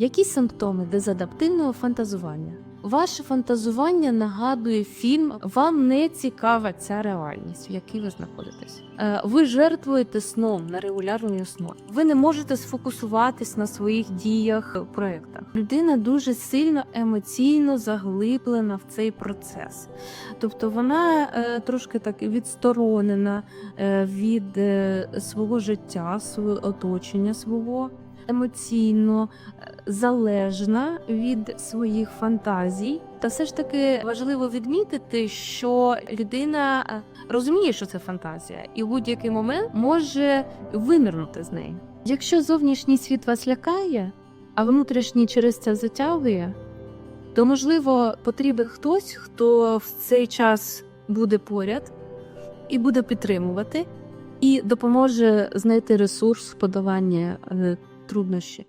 Які симптоми дезадаптивного фантазування? Ваше фантазування нагадує фільм, вам не цікава ця реальність, в якій ви знаходитесь. Е, Ви жертвуєте сном на регулярній основі. Ви не можете сфокусуватись на своїх діях е, проєктах. Людина дуже сильно емоційно заглиблена в цей процес. Тобто вона е, трошки так відсторонена від свого життя, свого оточення свого. Емоційно е, залежна від своїх фантазій, та все ж таки важливо відмітити, що людина е, розуміє, що це фантазія, і в будь-який момент може винирнути з неї. Якщо зовнішній світ вас лякає, а внутрішній через це затягує, то можливо потрібен хтось, хто в цей час буде поряд і буде підтримувати, і допоможе знайти ресурс в труднощі.